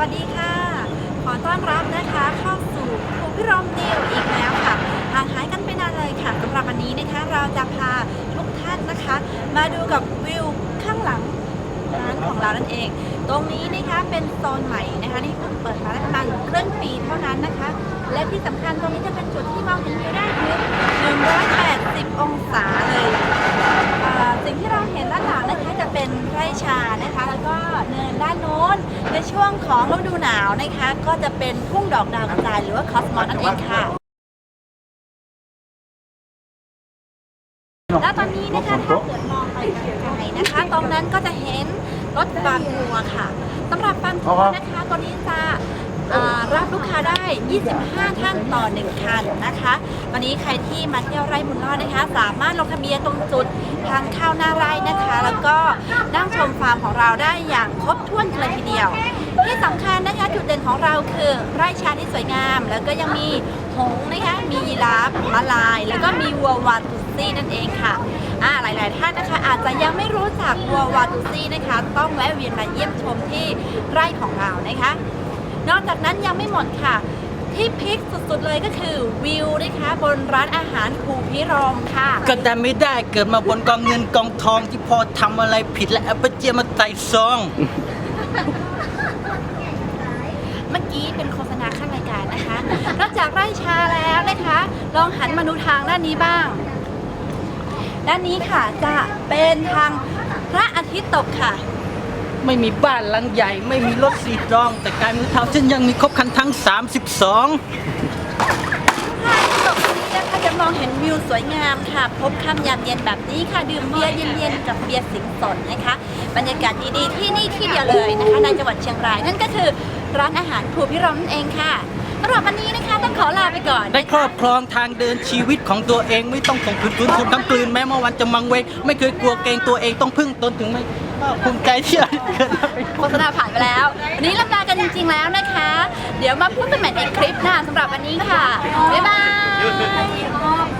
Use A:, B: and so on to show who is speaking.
A: วัสดีค่ะ ขอต้อนรับนะคะเข้าสู่ภูพิรมเดียวอีกแล้วค่ะห่างหายกันไปนานเลยค่ะสำหรับวันนี้นะคะเราจะพาทุกท่านนะคะ มาดูกับวิวข้างหลังร้านของเรานั่นเอง ตรงนี้นะคะเป็นโซนใหม่นะคะที่เพิ่งเปิดมาได้ประมาณครึ่งปีเท่านั้นนะคะ และที่สำคัญตรงนี้จะเป็นจุดที่มองเห็นไปได้ถึง100 แล้วก็เนินด้านโน้นในช่วงของฤดูหนาวนะคะ ก็จะเป็นทุ่งดอกดาวกระจายหรือว่าคอสมอสนั่นเองค่ะ แล้วตอนนี้นะคะถ้าเกิดมองไปไกลๆนะคะ ตรงนั้นก็จะเห็นรถบางทัวค่ะสำหรับบางทัวนะคะกวนี้จะอ่ารับลูกค้าได้ 25 ท่านต่อ 1 คันนะคะวันนี้ใครที่มาเที่ยวไร่บุญรอดนะคะ สามารถลงทะเบียนตรงจุดทางเข้าหน้าไร่นะคะ แล้วก็นั่งชมฟาร์มของเราได้อย่างครบถ้วนเลยทีเดียว ที่สำคัญนะคะจุดเด่นของเราคือไร่ชาที่สวยงาม แล้วก็ยังมีหงนะคะมียีราฟมาลาย แล้วก็มีวัววาตุซี่นั่นเองค่ะอ่าหลาย ๆ ท่านนะคะ อาจจะยังไม่รู้จักวัววาตุซี่นะคะ ต้องแวะเวียนมาเยี่ยมชมที่ไร่ของเรานะคะ นอกจากนั้นยังไม่หมดค่ะ ที่พิกสุดๆเลยก็คือวิวนะคะบนร้านอาหารภูพิรมค่ะ ก็
B: แต่ไม่ได้เกิดมาบนกองเงินกองทองที่พอทำอะไรผิดและเอาไปเจียมาใส่ซอง
A: เมื่อกี้เป็นโฆษณาขั้นรายการนะคะ นอกจากไร่ชาแล้วนะคะ ลองหันมาดูทางด้านนี้บ้าง ด้านนี้ค่ะจะเป็นทางพระอาทิตย์ตกค่ะ
B: ไม่มีบ้านหลังใหญ่ ไม่มีรถสีตรอง แต่กายมือเท้าฉันยังมีครบคันทั้ง 32
A: พระอาทิตย์ตกตรงนี้นะคะจะมองเห็นวิวสวยงามค่ะ พบค่ำยามเย็นแบบนี้ค่ะ ดื่มเบียร์เย็นๆกับเบียร์สิงสนนะคะ บรรยากาศดีๆที่นี่ที่เดียวเลยนะคะ ในจังหวัดเชียงราย นั่นก็คือร้านอาหารภูพิรมนั่นเองค่ะสำหรับวันนี้นะคะต้องขอลาไปก่อนได้ครอบ
B: ครองทางเดินชีวิตของตัวเองไม่ต้องส่งคืนคืนทุนทั้งกลืนแม้เมื่อวันจะมังเวงไม่เคยกลัวเกรงตัวเองต้องพึ่งตนถึงไม่ ภูมิใจที่เราเกิดมาเป็นโฆ
A: ษณาผ่านไปแล้ววันนี้ลำลากันจริง ๆ แล้วนะคะ เดี๋ยวมาพูดกันใหม่ในคลิปหน้าสำหรับวันนี้ค่ะ บ๊ายบาย